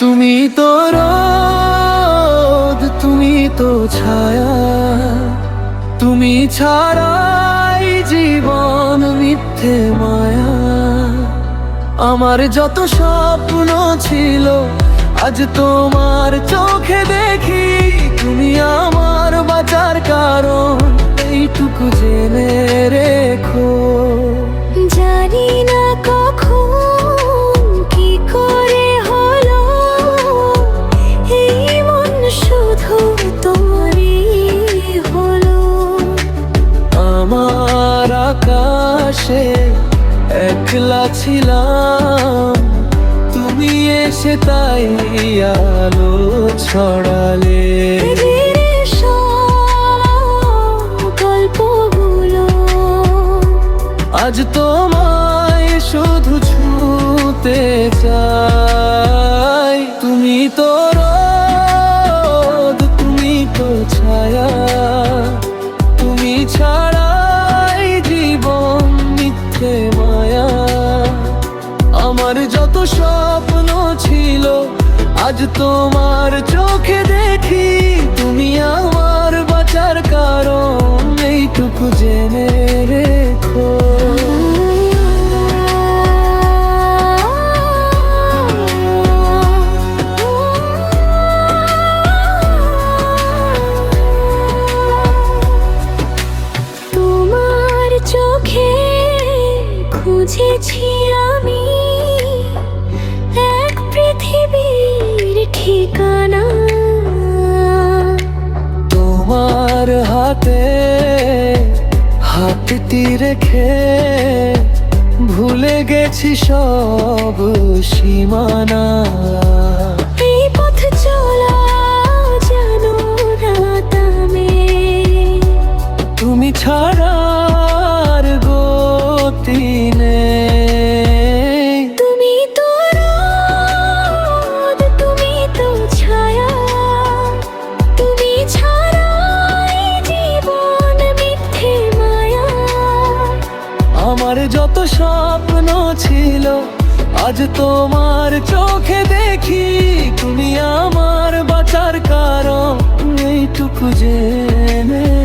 তুমি তো রোদ, তুমি তো ছায়া, তুমি ছাড়াই জীবন মিথ্যে মায়া। আমার যত স্বপ্ন ছিল আজ তোমার চোখে দেখি তুমি আমার বাঁচার কারণ। এইটুকু জেনে রেখো। জানি না কখন কি করে হলো। এই মন শুধু তোমারই হলো। আমার আকাশে একলা ছিলাম। তুমি এসে তাই আলো ছড়ালে। আজ তোমায় শুধু ছুতে চাই। আজ তোমার চোখে দেখি তুমি আমার বাঁচার কারণ এইটুকু জেনে রেখো। তোমার চোখে খুঁজেছি হাতে হাতটি রেখে ভুলে গেছি সব সীমানা। স্বপ্ন ছিল আজ তোমার চোখে দেখি তুমি আমার বাঁচার কারণ এইটুকু জেনে